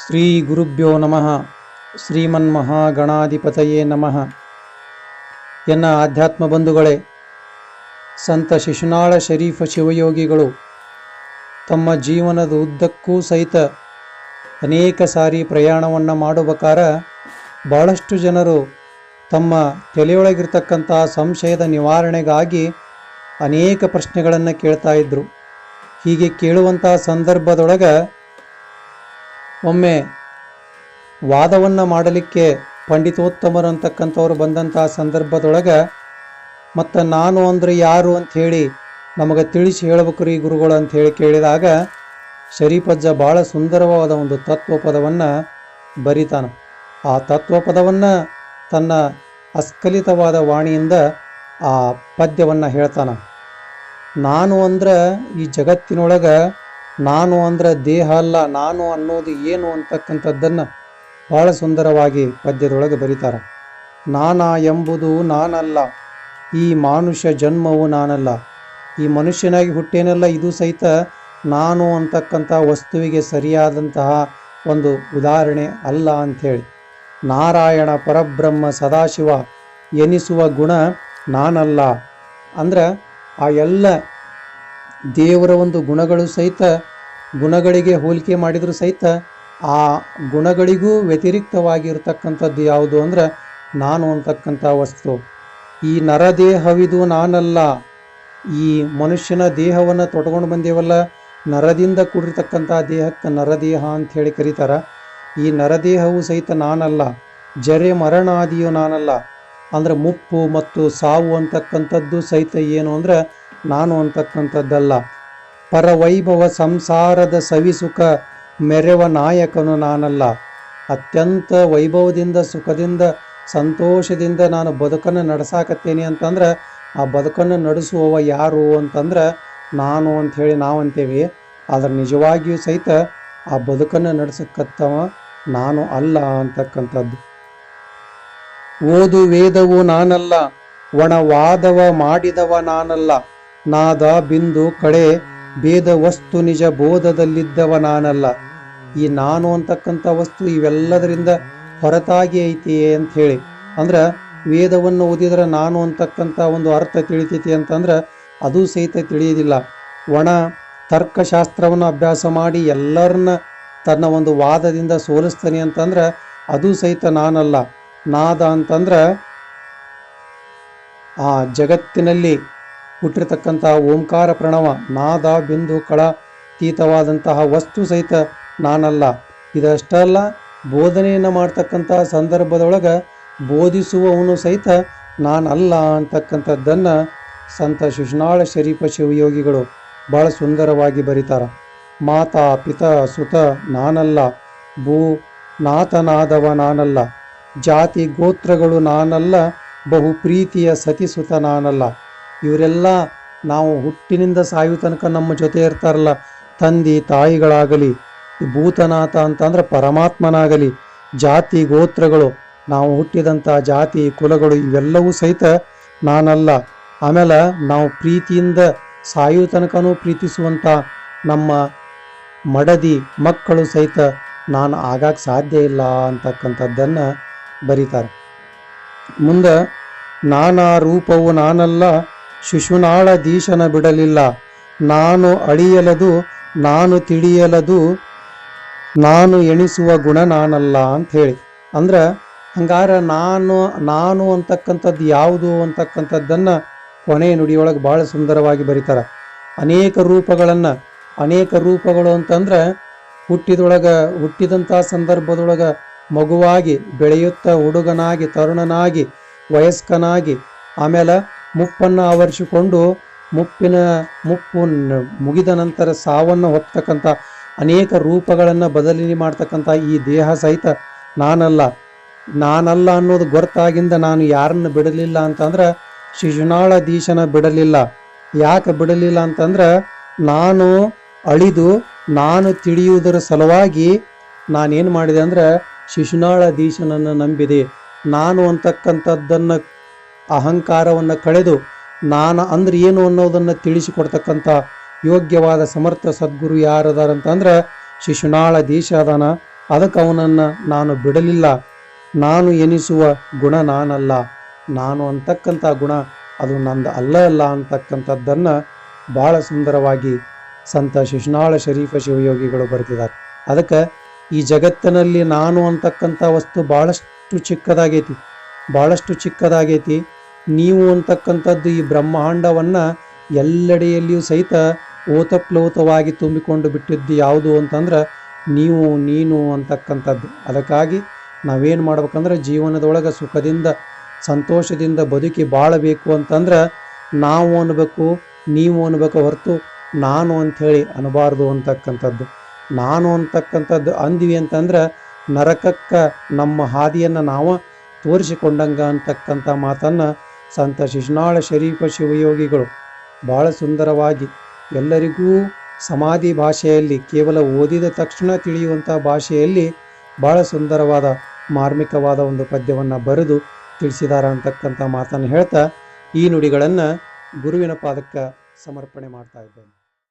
ಶ್ರೀ ಗುರುಭ್ಯೋ ನಮಃ. ಶ್ರೀಮನ್ಮಹಾಗಣಾಧಿಪತಯೇ ನಮಃ. ಎನ್ನ ಆಧ್ಯಾತ್ಮ ಬಂಧುಗಳೇ, ಸಂತ ಶಿಶುನಾಳ ಶರೀಫ ಶಿವಯೋಗಿಗಳು, ತಮ್ಮ ಜೀವನದ ಉದ್ದಕ್ಕೂ ಸಹಿತ ಅನೇಕ ಸಾರಿ ಪ್ರಯಾಣವನ್ನು ಮಾಡಬೇಕಾರ ಭಾಳಷ್ಟು ಜನರು ತಮ್ಮ ತಲೆಯೊಳಗಿರ್ತಕ್ಕಂಥ ಸಂಶಯದ ನಿವಾರಣೆಗಾಗಿ ಅನೇಕ ಪ್ರಶ್ನೆಗಳನ್ನು ಕೇಳ್ತಾ ಇದ್ದರು ಹೀಗೆ ಕೇಳುವಂಥ ಸಂದರ್ಭದೊಳಗೆ ಒಮ್ಮೆ ವಾದವನ್ನು ಮಾಡಲಿಕ್ಕೆ ಪಂಡಿತೋತ್ತಮರು ಅಂತಕ್ಕಂಥವ್ರು ಬಂದಂಥ ಸಂದರ್ಭದೊಳಗೆ, ಮತ್ತು ನಾನು ಅಂದರೆ ಯಾರು ಅಂಥೇಳಿ ನಮಗೆ ತಿಳಿಸಿ ಹೇಳಬೇಕು ರೀ ಗುರುಗಳು ಅಂತ ಹೇಳಿ ಕೇಳಿದಾಗ, ಶರೀಪಜ್ಜ ಭಾಳ ಸುಂದರವಾದ ಒಂದು ತತ್ವ ಪದವನ್ನು ಬರಿತಾನ. ಆ ತತ್ವ ಪದವನ್ನು ತನ್ನ ಅಸ್ಖಲಿತವಾದ ವಾಣಿಯಿಂದ ಆ ಪದ್ಯವನ್ನು ಹೇಳ್ತಾನ. ನಾನು ಅಂದ್ರೆ ಈ ಜಗತ್ತಿನೊಳಗೆ ನಾನು ಅಂದರೆ ದೇಹ ಅಲ್ಲ, ನಾನು ಅನ್ನೋದು ಏನು ಅಂತಕ್ಕಂಥದ್ದನ್ನು ಬಹಳ ಸುಂದರವಾಗಿ ಪದ್ಯದೊಳಗೆ ಬರೀತಾರೆ. ನಾನಾ ಎಂಬುದು ನಾನಲ್ಲ, ಈ ಮಾನುಷ್ಯ ಜನ್ಮವು ನಾನಲ್ಲ. ಈ ಮನುಷ್ಯನಾಗಿ ಹುಟ್ಟೇನಲ್ಲ, ಇದು ಸಹಿತ ನಾನು ಅಂತಕ್ಕಂಥ ವಸ್ತುವಿಗೆ ಸರಿಯಾದಂತಹ ಒಂದು ಉದಾಹರಣೆ ಅಲ್ಲ ಅಂಥೇಳಿ. ನಾರಾಯಣ ಪರಬ್ರಹ್ಮ ಸದಾಶಿವ ಎನಿಸುವ ಗುಣ ನಾನಲ್ಲ. ಅಂದ್ರೆ ಆ ಎಲ್ಲ ದೇವರ ಒಂದು ಗುಣಗಳು ಸಹಿತ, ಗುಣಗಳಿಗೆ ಹೋಲಿಕೆ ಮಾಡಿದರೂ ಸಹಿತ ಆ ಗುಣಗಳಿಗೂ ವ್ಯತಿರಿಕ್ತವಾಗಿರ್ತಕ್ಕಂಥದ್ದು ಯಾವುದು ಅಂದ್ರೆ ನಾನು ಅಂತಕ್ಕಂಥ ವಸ್ತು. ಈ ನರದೇಹವಿದು ನಾನಲ್ಲ. ಈ ಮನುಷ್ಯನ ದೇಹವನ್ನು ತೊಟ್ಕೊಂಡು ಬಂದೇವಲ್ಲ, ನರದಿಂದ ಕೂಡಿರ್ತಕ್ಕಂಥ ದೇಹಕ್ಕೆ ನರದೇಹ ಅಂತ ಹೇಳಿ ಕರೀತಾರ. ಈ ನರದೇಹವು ಸಹಿತ ನಾನಲ್ಲ. ಜರೆ ಮರಣಾದಿಯು ನಾನಲ್ಲ. ಅಂದ್ರೆ ಮುಪ್ಪು ಮತ್ತು ಸಾವು ಅಂತಕ್ಕಂಥದ್ದು ಸಹಿತ ಏನು ಅಂದ್ರೆ ನಾನು ಅಂತಕ್ಕಂಥದ್ದಲ್ಲ. ಪರವೈಭವ ಸಂಸಾರದ ಸವಿಸುಖ ಮೆರೆವ ನಾಯಕನು ನಾನಲ್ಲ. ಅತ್ಯಂತ ವೈಭವದಿಂದ, ಸುಖದಿಂದ, ಸಂತೋಷದಿಂದ ನಾನು ಬದುಕನ್ನು ನಡೆಸಾಕತ್ತೇನೆ ಅಂತಂದ್ರೆ, ಆ ಬದುಕನ್ನು ನಡೆಸುವವ ಯಾರು ಅಂತಂದ್ರೆ, ನಾನು ಅಂಥೇಳಿ ನಾವು ಅಂತೇವೆ ಆದ್ರೆ ನಿಜವಾಗಿಯೂ ಸಹಿತ ಆ ಬದುಕನ್ನು ನಡೆಸಕ್ಕತ್ತವ ನಾನು ಅಲ್ಲ ಅಂತಕ್ಕಂಥದ್ದು. ಓದು, ವೇದವು ನಾನಲ್ಲ. ಒಣವಾದವ ಮಾಡಿದವ ನಾನಲ್ಲ. ನಾದ, ಬಿಂದು, ಕಡೆ, ಭೇದ, ವಸ್ತು, ನಿಜ, ಬೋಧದಲ್ಲಿದ್ದವ ನಾನಲ್ಲ. ಈ ನಾನು ಅಂತಕ್ಕಂಥ ವಸ್ತು ಇವೆಲ್ಲದರಿಂದ ಹೊರತಾಗಿ ಐತಿ ಅಂತ ಹೇಳಿ ಅಂದ್ರೆ ವೇದವನ್ನು ಓದಿದ್ರೆ ನಾನು ಅಂತಕ್ಕಂಥ ಒಂದು ಅರ್ಥ ತಿಳಿತೈತಿ ಅಂತಂದ್ರೆ ಅದು ಸಹಿತ ತಿಳಿಯೋದಿಲ್ಲ ಒಣ ತರ್ಕಶಾಸ್ತ್ರವನ್ನು ಅಭ್ಯಾಸ ಮಾಡಿ ಎಲ್ಲರನ್ನ ತನ್ನ ಒಂದು ವಾದದಿಂದ ಸೋಲಿಸ್ತಾನೆ ಅಂತಂದ್ರೆ ಅದು ಸಹಿತ ನಾನಲ್ಲ. ನಾದ ಅಂತಂದ್ರೆ ಆ ಜಗತ್ತಿನಲ್ಲಿ ಹುಟ್ಟಿರ್ತಕ್ಕಂಥ ಓಂಕಾರ ಪ್ರಣವ, ನಾದ ಬಿಂದು ಕಳತೀತವಾದಂತಹ ವಸ್ತು ಸಹಿತ ನಾನಲ್ಲ. ಇದಷ್ಟಲ್ಲ, ಬೋಧನೆಯನ್ನು ಮಾಡ್ತಕ್ಕಂತಹ ಸಂದರ್ಭದೊಳಗೆ ಬೋಧಿಸುವವನು ಸಹಿತ ನಾನಲ್ಲ ಅಂತಕ್ಕಂಥದ್ದನ್ನು ಸಂತ ಶಿಶುನಾಳ ಶರೀಫ ಶಿವಯೋಗಿಗಳು ಭಾಳ ಸುಂದರವಾಗಿ ಬರೀತಾರೆ. ಮಾತಾ, ಪಿತ, ಸುತ, ನಾನಲ್ಲ. ಭೂ ನಾಥನಾದವ ನಾನಲ್ಲ. ಜಾತಿ, ಗೋತ್ರಗಳು ನಾನಲ್ಲ. ಬಹು ಪ್ರೀತಿಯ ಸತಿಸುತ ನಾನಲ್ಲ. ಇವರೆಲ್ಲ ನಾವು ಹುಟ್ಟಿನಿಂದ ಸಾಯುವ ತನಕ ನಮ್ಮ ಜೊತೆ ಇರ್ತಾರಲ್ಲ, ತಂದೆ ತಾಯಿಗಳಾಗಲಿ, ಭೂತನಾಥ ಅಂತಂದ್ರೆ ಪರಮಾತ್ಮನಾಗಲಿ, ಜಾತಿ ಗೋತ್ರಗಳು, ನಾವು ಹುಟ್ಟಿದಂಥ ಜಾತಿ ಕುಲಗಳು ಇವೆಲ್ಲವೂ ಸಹಿತ ನಾನಲ್ಲ. ಆಮೇಲೆ ನಾವು ಪ್ರೀತಿಯಿಂದ ಸಾಯುವ ತನಕನೂ ಪ್ರೀತಿಸುವಂಥ ನಮ್ಮ ಮಡದಿ ಮಕ್ಕಳು ಸಹಿತ ನಾನು ಆಗಾಗ ಸಾಧ್ಯ ಇಲ್ಲ ಅಂತಕ್ಕಂಥದ್ದನ್ನು ಬರೀತಾರೆ. ಮುಂದೆ ನಾನಾ ರೂಪವು ನಾನಲ್ಲ ಶಿಶುನಾಳ ದೀಶನ ಬಿಡಲಿಲ್ಲ. ನಾನು ಅಳಿಯಲದು, ನಾನು ತಿಳಿಯಲದು, ನಾನು ಎಣಿಸುವ ಗುಣ ನಾನಲ್ಲ ಅಂತ ಹೇಳಿ ಅಂದ್ರೆ, ಹಂಗಾರ ನಾನು ನಾನು ಅಂತಕ್ಕಂಥದ್ದು ಯಾವುದು ಅಂತಕ್ಕಂಥದ್ದನ್ನು ಕೊನೆ ನುಡಿಯೊಳಗೆ ಭಾಳ ಸುಂದರವಾಗಿ ಬರೀತಾರೆ. ಅನೇಕ ರೂಪಗಳನ್ನು, ಅನೇಕ ರೂಪಗಳು ಅಂತಂದ್ರೆ, ಹುಟ್ಟಿದೊಳಗೆ, ಹುಟ್ಟಿದಂಥ ಸಂದರ್ಭದೊಳಗೆ ಮಗುವಾಗಿ ಬೆಳೆಯುತ್ತಾ ಹುಡುಗನಾಗಿ, ತರುಣನಾಗಿ, ವಯಸ್ಕನಾಗಿ ಆಮೇಲೆ ಮುಪ್ಪನ್ನು ಆವರಿಸಿಕೊಂಡು ಮುಪ್ಪಿನ ಮುಪ್ಪು ಮುಗಿದ ನಂತರ ಸಾವನ್ನು ಹೊತ್ತಕ್ಕಂಥ ಅನೇಕ ರೂಪಗಳನ್ನು ಬದಲಿ ಮಾಡ್ತಕ್ಕಂಥ ಈ ದೇಹ ಸಹಿತ ನಾನಲ್ಲ. ನಾನಲ್ಲ ಅನ್ನೋದು ಗೊತ್ತಾಗಿಂದ ನಾನು ಯಾರನ್ನು ಬಿಡಲಿಲ್ಲ ಅಂತಂದ್ರೆ ಶಿಶುನಾಳ ದೀಶನ ಬಿಡಲಿಲ್ಲ. ಯಾಕೆ ಬಿಡಲಿಲ್ಲ ಅಂತಂದ್ರೆ ನಾನು ಅಳಿದು, ನಾನು ತಿಳಿಯುವುದರ ಸಲುವಾಗಿ ನಾನೇನು ಮಾಡಿದೆ ಅಂದ್ರೆ ಶಿಶುನಾಳ ದೀಶನನ್ನು ನಂಬಿದೆ. ನಾನು ಅಂತಕ್ಕಂಥದ್ದನ್ನು ಅಹಂಕಾರವನ್ನು ಕಳೆದು ನಾನು ಅಂದ್ರೆ ಏನು ಅನ್ನೋದನ್ನು ತಿಳಿಸಿಕೊಡ್ತಕ್ಕಂಥ ಯೋಗ್ಯವಾದ ಸಮರ್ಥ ಸದ್ಗುರು ಯಾರದಾರಂತಂದ್ರೆ ಶಿಶುನಾಳ ದೇಶ ಅದಾನ ಅದಕ್ಕೆ ಅವನನ್ನು ನಾನು ಬಿಡಲಿಲ್ಲ. ನಾನು ಎನಿಸುವ ಗುಣ ನಾನಲ್ಲ. ನಾನು ಅಂತಕ್ಕಂಥ ಗುಣ ಅದು ನಂದು ಅಲ್ಲ ಅಲ್ಲ ಅಂತಕ್ಕಂಥದ್ದನ್ನು ಬಹಳ ಸುಂದರವಾಗಿ ಸಂತ ಶಿಶುನಾಳ ಶರೀಫ ಶಿವಯೋಗಿಗಳು ಬರೆದಿದ್ದಾರೆ. ಅದಕ್ಕೆ ಈ ಜಗತ್ತಿನಲ್ಲಿ ನಾನು ಅಂತಕ್ಕಂಥ ವಸ್ತು ಭಾಳಷ್ಟು ಚಿಕ್ಕದಾಗೈತಿ. ಭಾಳಷ್ಟು ಚಿಕ್ಕದಾಗೈತಿ. ನೀವು ಅಂತಕ್ಕಂಥದ್ದು ಈ ಬ್ರಹ್ಮಾಂಡವನ್ನು ಎಲ್ಲೆಡೆಯಲ್ಲಿಯೂ ಸಹಿತ ಓತಪ್ಲೋತವಾಗಿ ತುಂಬಿಕೊಂಡು ಬಿಟ್ಟಿದ್ದು ಯಾವುದು ಅಂತಂದ್ರೆ ನೀವು, ನೀನು ಅಂತಕ್ಕಂಥದ್ದು. ಅದಕ್ಕಾಗಿ ನಾವೇನು ಮಾಡ್ಬೇಕಂದ್ರೆ ಜೀವನದೊಳಗೆ ಸುಖದಿಂದ, ಸಂತೋಷದಿಂದ ಬದುಕಿ ಬಾಳಬೇಕು ಅಂತಂದ್ರೆ ನಾವು ಅನ್ಬೇಕು, ನೀವು ಅನ್ಬೇಕು ಹೊರತು ನಾನು ಅಂಥೇಳಿ ಅನ್ನಬಾರ್ದು ಅಂತಕ್ಕಂಥದ್ದು. ನಾನು ಅಂತಕ್ಕಂಥದ್ದು ಅಂದ್ವಿ ಅಂತಂದ್ರೆ ನರಕಕ್ಕೆ ನಮ್ಮ ಹಾದಿಯನ್ನು ನಾವು ತೋರಿಸಿಕೊಂಡಂಗ ಅಂತಕ್ಕಂಥ ಮಾತನ್ನು ಸಂತ ಶಿಶುನಾಳ ಶರೀಫ ಶಿವಯೋಗಿಗಳು ಬಹಳ ಸುಂದರವಾಗಿ ಎಲ್ಲರಿಗೂ ಸಮಾಧಿ ಭಾಷೆಯಲ್ಲಿ ಕೇವಲ ಓದಿದ ತಕ್ಷಣ ತಿಳಿಯುವಂಥ ಭಾಷೆಯಲ್ಲಿ ಬಹಳ ಸುಂದರವಾದ ಮಾರ್ಮಿಕವಾದ ಒಂದು ಪದ್ಯವನ್ನು ಬರೆದು ತಿಳಿಸಿದಾರ ಅಂತಕ್ಕಂಥ ಮಾತನ್ನು ಹೇಳ್ತಾ ಈ ನುಡಿಗಳನ್ನು ಗುರುವಿನ ಪಾದಕ್ಕೆ ಸಮರ್ಪಣೆ ಮಾಡ್ತಾ ಇದ್ದೇನೆ.